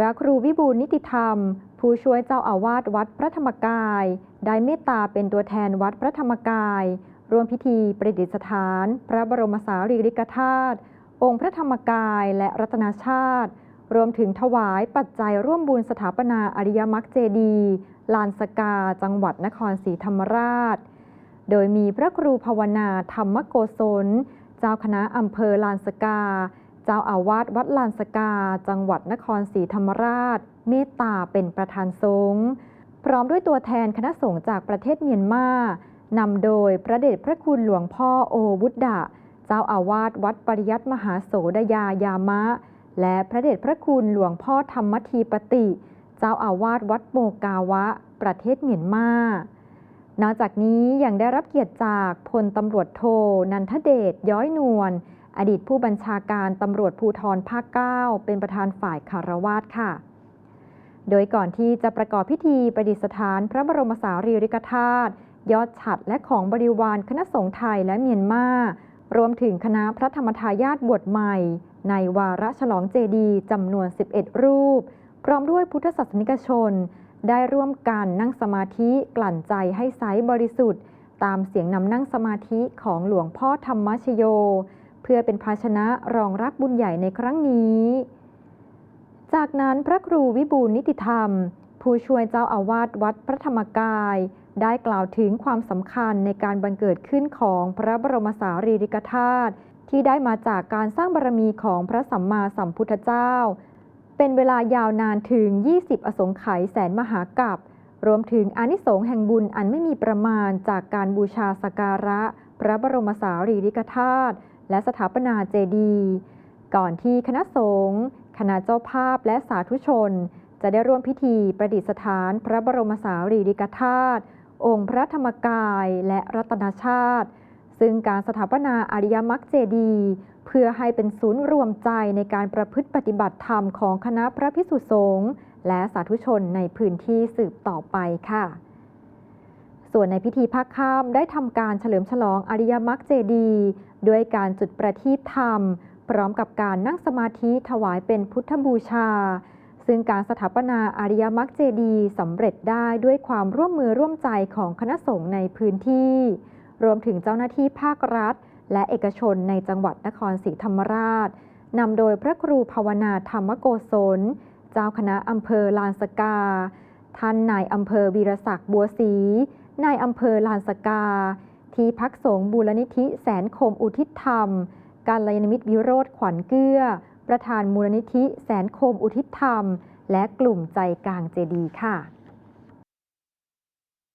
ระครูวิบูลนิติธรรม ผู้ช่วยเจ้าอาวาสวัดพระธรรมกาย ได้เมตตาเป็นตัวแทนวัดพระธรรมกายร่วมพิธีประดิษฐาน พระบรมสารีริกธาตุองค์พระธรรมกายและรัตนาชาติ รวมถึงถวายปัจจัยร่วมบุญสถาปนาอริยมรรคเจดีลานสกา จังหวัดนครศรีธรรมราช โดยมีพระครูภาวนาธรรมโกศล เจ้าคณะอำเภอลานสกา เจ้าอาวาสวัดลานสกา จังหวัดนครศรีธรรมราช เมตตาเป็นประธานสงฆ์พร้อมด้วยตัวแทนคณะสงฆ์จากประเทศเมียนมานำโดยพระเดชพระคุณหลวงพ่อโอวุฒดะ เจ้าอาวาสวัดปริยัติมหาโสดยายามะ และพระเดชพระคุณหลวงพ่อธรรมทีปติ เจ้าอาวาสวัดโมกาวะ ประเทศเมียนมานอกจากนี้ยังได้รับเกียรติจากพลตำรวจโทนันทเดชย้อยนวล อดีตผู้บัญชาการตำรวจภูธรภาค 9 เป็นประธานฝ่ายคารวาสค่ะ โดยก่อนที่จะประกอบพิธีประดิษฐานพระบรมสารีริกธาตุยอดฉัดและของบริวารคณะสงฆ์ไทยและเมียนมารวมถึงคณะพระธรรมทายาทบวชใหม่ ในวาระฉลองเจดีจำนวน 11 รูป พร้อมด้วยพุทธศาสนิกชน ได้ร่วมกันนั่งสมาธิกลั่นใจให้ใสบริสุทธิ์ ตามเสียงนำนั่งสมาธิของหลวงพ่อธรรมชโย พื่อเป็นภาชนะรองรับบุญใหญ่ในครั้งนี้ จากนั้นพระครูวิบูลนิติธรรม ผู้ช่วยเจ้าอาวาสวัดพระธรรมกาย ได้กล่าวถึงความสำคัญในการบังเกิดขึ้นของพระบรมสารีริกธาตุที่ได้มาจากการสร้างบารมีของพระสัมมาสัมพุทธเจ้า เป็นเวลายาวนานถึง 20 อสงไขยแสนมหากัปรวมถึงอนิสงส์แห่งบุญอันไม่มีประมาณจากการบูชาสการะ พระบรมสารีริกธาตุ และสถาปนาเจดีย์ก่อนที่คณะสงฆ์คณะเจ้าภาพและสาธุชน จะได้ร่วมพิธีประดิษฐานพระบรมสารีริกธาตุองค์พระธรรมกายและรัตนชาติ ซึ่งการสถาปนาอริยมรรคเจดีย์เพื่อให้เป็นศูนย์รวมใจในการประพฤติปฏิบัติธรรมของคณะพระพิสุสงฆ์และสาธุชนในพื้นที่สืบต่อไปค่ะ ส่วนในพิธีภาคค่ำได้ทำการเฉลิมฉลองอริยมรรคเจดีด้วยการจุดประทีปธรรม พร้อมกับการนั่งสมาธิถวายเป็นพุทธบูชา ซึ่งการสถาปนาอริยมรรคเจดีสำเร็จได้ด้วยความร่วมมือร่วมใจของคณะสงฆ์ในพื้นที่ รวมถึงเจ้าหน้าที่ภาครัฐ และเอกชนในจังหวัดนครศรีธรรมราชนำโดยพระครูภาวนาธรรมโกศล เจ้าคณะอำเภอลานสกาท่านนายอำเภอวีรศักดิ์บัวศรี นายอำเภอลานสกา ที่พักสงฆ์บูรณิธิแสนคมอุทิศธรรม การลยนมิตรวิโรธขวัญเกื้อ ประธานมูลนิธิแสนคมอุทิศธรรม และกลุ่มใจกลางเจดีค่ะ